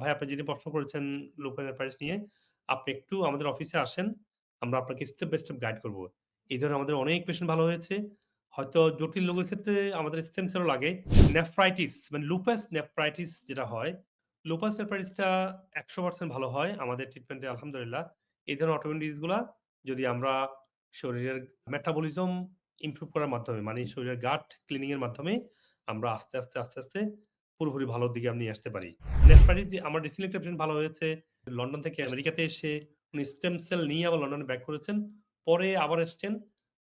ভাই আপনি যেটি প্রশ্ন করেছেন লোকাল এন্টারপ্রাইজ নিয়ে, আপনি একটু আমাদের অফিসে আসেন। আমরা আপনাকে স্টেপ বাই স্টেপ গাইড করব। এই ধরনের আমাদের অনেক পেশেন্ট ভালো হয়েছে। হয়তো জটিল রোগের ক্ষেত্রে আমাদের স্টেম সেলও লাগে। নেফ্রাইটিস মানে লুপাস নেফ্রাইটিস যেটা হয়, লুপাস নেফ্রাইটিসটা ১০০% ভালো হয় আমাদের ট্রিটমেন্টে আলহামদুলিল্লাহ। এই ধরনের অটোইমিউন ডিজিজগুলা যদি আমরা শরীরের মেটাবলিজম ইমপ্রুভ করার মাধ্যমে মানে শরীরের গাট ক্লিনিংয়ের মাধ্যমে আমরা আস্তে, আস্তে, আস্তে, আস্তে পুরোপুরি ভালোর দিকে নিয়ে আসতে পারি। নেফ্রাইটিস যে আমার রিসেন্টলি একটা পেশেন্ট ভালো হয়েছে। লন্ডন থেকে আমেরিকাতে এসে উনি স্টেম সেল নিয়ে আবার লন্ডনে ব্যাক করেছেন। পরে আবার এসছেন।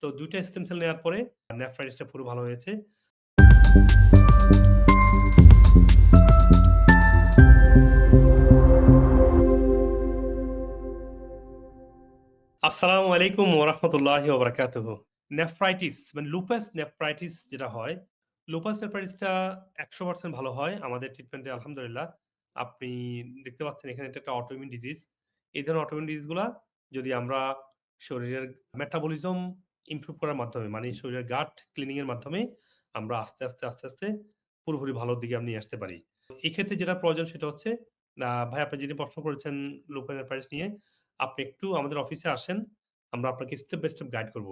তো ২ টা স্টেম সেল নেওয়ার পরে নেফ্রাইটিসটা পুরো ভালো হয়েছে। আসসালামু আলাইকুম ওয়া রাহমাতুল্লাহি ওয়া বারাকাতুহু। নেফ্রাইটিস মানে লুপাস নেফ্রাইটিস যেটা হয়, লুপাস নেফ্রাইটিসটা ১০০% ভালো হয় আমাদের ট্রিটমেন্টে আলহামদুলিল্লাহ। আপনি দেখতে পাচ্ছেন এখানে একটা অটোইমিউন ডিজিজ। এই ধরনের অটোইমিউন ডিজিজগুলা যদি আমরা শরীরের মেটাবলিজম ইমপ্রুভ করার মাধ্যমে মানে শরীরের গাট ক্লিনিং এর মাধ্যমে আমরা আস্তে, আস্তে, আস্তে, আস্তে পুরোপুরি ভালোর দিকে নিয়ে আসতে পারি। এক্ষেত্রে যেটা প্রয়োজন সেটা হচ্ছে ভাই আপনি যেটি প্রশ্ন করেছেন লোকাল এন্টারপ্রাইজ নিয়ে, আপনি একটু আমাদের অফিসে আসেন। আমরা আপনাকে স্টেপ বাই স্টেপ গাইড করব।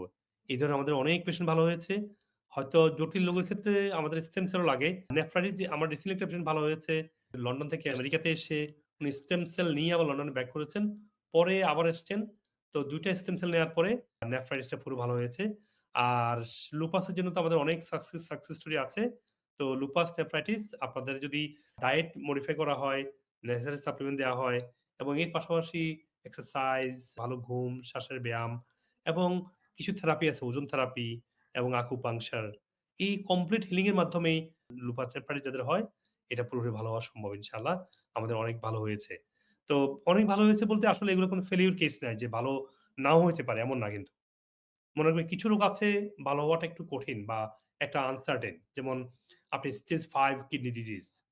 এই ধরনের আমাদের অনেক পেশেন্ট ভালো হয়েছে। হয়তো জটিল রোগের ক্ষেত্রে আমাদের স্টেম সেলও লাগে। যে আমার রিসেন্টলি একটা পেশেন্ট ভালো হয়েছে। লন্ডন থেকে আমেরিকাতে এসে উনি স্টেম সেল নিয়ে আবার লন্ডনে ব্যাক করেছেন। পরে আবার এসছেন। তো দুইটা স্টেম সেল নেওয়ার পরে নেফ্রাইটিসটা পুরো ভালো হয়েছে। আর লুপাসের জন্য তো আমাদের অনেক সাকসেস সাকসেস স্টোরি আছে। তো লুপাস নেফ্রাইটিস আপনাদের যদি ডায়েট মডিফাই করা হয়, নেসেসারি সাপ্লিমেন্ট দেওয়া হয় এবং এর পাশাপাশি এক্সারসাইজ, ভালো ঘুম, শ্বাসের ব্যায়াম এবং কিছু থেরাপি আছে ওজন থেরাপি এবং আকুপাংচার। এই কমপ্লিট হিলিং এর মাধ্যমেই লুপাস যাদের হয় এটা পুরোপুরি ভালো হওয়া সম্ভব ইনশাআল্লাহ। আমাদের অনেক ভালো হয়েছে। তো অনেক ভালো হয়েছে বলতে আসলে এগুলো কোনো ফেইলিউর কেস নাই যে ভালো নাও হতে পারে এমন না কিন্তু। মনে রাখবেন কিছু রোগ আছে ভালো হওয়াটা একটু কঠিন বা একটা আনসার্টেন। যেমন আপনি স্টেজ ফাইভ কিডনি ডিজিজ।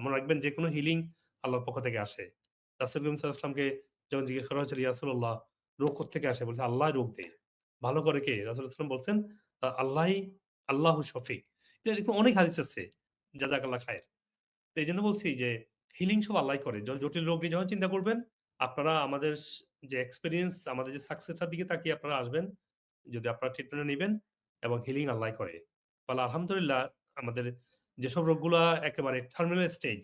মনে রাখবেন যেকোনো হিলিং আল্লাহর পক্ষ থেকে আসে। রাসূল ওয়াসাল্লামকে যখন জিজ্ঞেস করা হয়েছিল, "ইয়া রাসূলুল্লাহ রোগ কোত্থেকে আসে?" বলছে, আল্লাহ রোগ দেয়। ভালো করে কে?" রাসূল সাল্লাল্লাহু বলছেন, আল্লাহ "আল্লাহই আল্লাহু শফিক।" এরকম অনেক হাদিস আছে। জাযাকাল্লাহ খায়ের। তো এই জন্য বলছি যে হিলিং সব আল্লাহই করে। জটিল রোগ নিয়ে যখন চিন্তা করবেন, আপনারা আমাদের যে এক্সপিরিয়েন্স আমাদের যে সাকসেসটার দিকে তাকিয়ে আপনারা আসবেন। যদি আপনারা ট্রিটমেন্টটা নিবেন এবং হিলিং আল্লাহই করে। ফলে আলহামদুলিল্লাহ আমাদের যেসব রোগগুলা একেবারে টার্মিনাল স্টেজ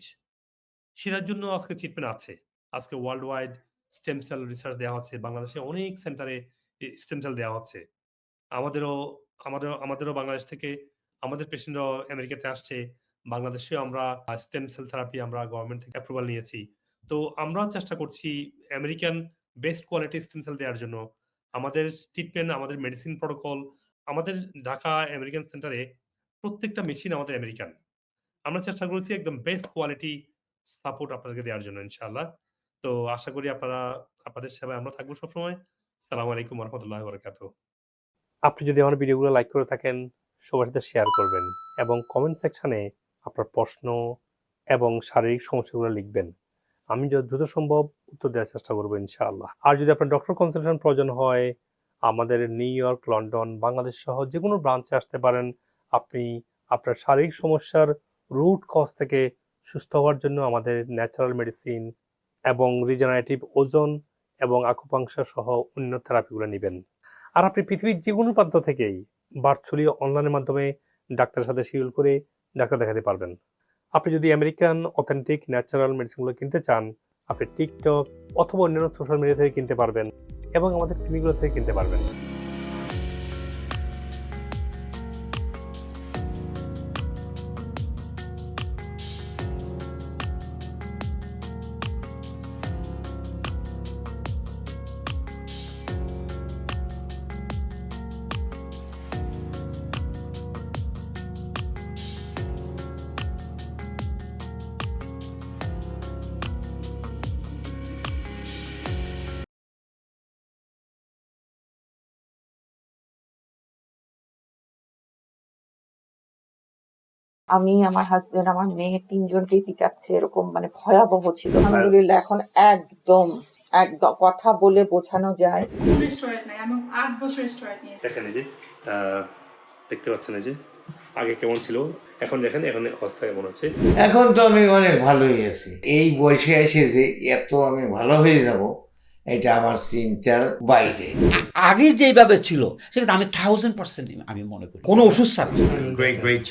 সেটার জন্য আজকে ট্রিটমেন্ট আছে। আজকে world wide stem cell research দেওয়া হচ্ছে। বাংলাদেশে অনেক সেন্টারে স্টেম সেল দেওয়া হচ্ছে। আমাদেরও আমাদের আমাদেরও বাংলাদেশ থেকে আমাদের পেশেন্টরাও আমেরিকাতে আসছে। বাংলাদেশেও আমরা স্টেম সেল থেরাপি আমরা গভর্নমেন্ট থেকে অ্যাপ্রুভাল নিয়েছি। তো আমরাও চেষ্টা করছি American best quality stem cell দেওয়ার জন্য। আমাদের ট্রিটমেন্ট, আমাদের মেডিসিন প্রোটোকল, আমাদের ঢাকা আমেরিকান সেন্টারে প্রত্যেকটা মেশিন আমাদের আমেরিকান। আমরা চেষ্টা করেছি একদম বেস্ট কোয়ালিটি সাপোর্ট আপনাদেরকে দেওয়ার জন্য ইনশাআল্লাহ। তো আশা করি আপনারা আপনাদের সেবায় আমরা থাকব সবসময়। আসসালামু আলাইকুম রাহমাতুল্লাহি ওয়া বারাকাতুহু। আপনি যদি আমার ভিডিওগুলো লাইক করে থাকেন, সবার সাথে শেয়ার করবেন এবং কমেন্ট সেকশনে আপনার প্রশ্ন এবং শারীরিক সমস্যাগুলো লিখবেন। আমি যত দ্রুত সম্ভব উত্তর দেওয়ার চেষ্টা করব ইনশাআল্লাহ। আর যদি আপনার ডক্টর কনসালটেশন প্রয়োজন হয়, আমাদের নিউ ইয়র্ক, লন্ডন, বাংলাদেশ সহ যে কোনো ব্রাঞ্চে আসতে পারেন। আপনি আপনার শারীরিক সমস্যার রুট কজ থেকে সুস্থ হওয়ার জন্য আমাদের ন্যাচারাল মেডিসিন এবং রিজেনারেটিভ ওজন এবং আকুপাংশা সহ অন্য থেরাপিগুলো নেবেন আর আপনি পৃথিবীর যে কোনো প্রান্ত থেকেই ভার্চুয়ালি অনলাইনের মাধ্যমে ডাক্তারের সাথে শিডিউল করে ডাক্তার দেখাতে পারবেন। আপনি যদি আমেরিকান অথেন্টিক ন্যাচারাল মেডিসিনগুলো কিনতে চান, আপনি টিকটক অথবা অন্যান্য সোশ্যাল মিডিয়া থেকে কিনতে পারবেন এবং আমাদের ক্লিনিকগুলো থেকে কিনতে পারবেন। আমি, আমার হাসব্যান্ড, আমার মেয়ে ৩ জনকেই পিটাচ্ছে এরকম মানে ভয়াবহ ছিল। আলহামদুলিল্লাহ এখন একদম, একদম কথা বলে বোঝানো যায়। রেস্টুরেন্ট নাই আমি ৮ বছর রেস্টুরেন্ট নিয়ে দেখেন এই যে দেখতে পাচ্ছেন এই যে আগে কেমন ছিল? এখন দেখেন এখন অবস্থা কেমন হচ্ছে। এখন তো আমি অনেক ভালোই আছি। এই বয়সে এসে যে এত আমি ভালো হয়ে যাব এটা আমার চিন্তার বাইরে। আগে যেভাবে ছিল সেটা আমি থাউজেন্ড পার্সেন্ট আমি মনে করি। কোনো ওষুধ ছাড়া।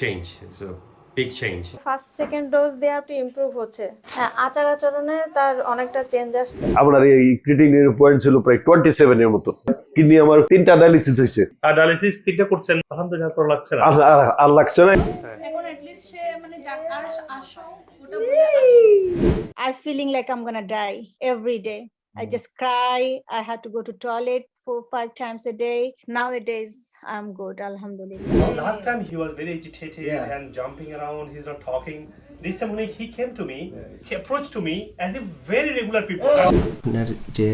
Change. It's a big change. First second dose দেওয়ার একটু ইমপ্রুভ হচ্ছে। হ্যাঁ আচার আচরণে তার অনেকটা চেঞ্জ আসছে। আপনার এই ক্রিটিনের পয়েন্ট ছিল প্রায় টোয়েন্টি সেভেন এর মতো। কিডনি আমার তিনটা ডায়ালিসিস হয়েছে। আর ডায়ালিসিস তিনটা করছেন আলহামদুলিল্লাহ ভালো লাগছে না। আর লাগছে না। এখন অ্যাটলিস্ট সে মানে ডাক্তার আসো ওটা I'm feeling like I'm gonna die every day. I just cry. I had to go to toilet four, five times a day. Nowadays, I'm good, alhamdulillah. Last time he was very agitated and jumping around, he's not talking. This time when he came to me, he approached to me as if very regular people. আপনার যে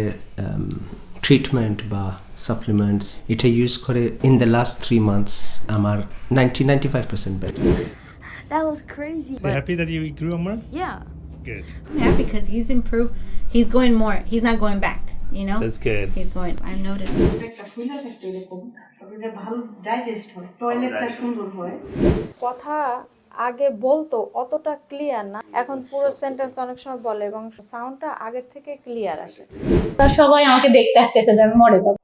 treatment বা supplements এটা use করে in the last three months আমার ninety ninety five percent better That was crazy. happy that you grew Amar? Yeah. Good. I'm happy because he's improved. He's going more. He's not going back. You know. That's good. He's going. I've noticed. কথা আগে বলতো অতটা clear না এখন পুরো sentence অনেক সময় বলে এবং সাউন্ডটা আগের থেকে ক্লিয়ার আসে সবাই আমাকে দেখতে আসতেছে যে আমি মরে যাব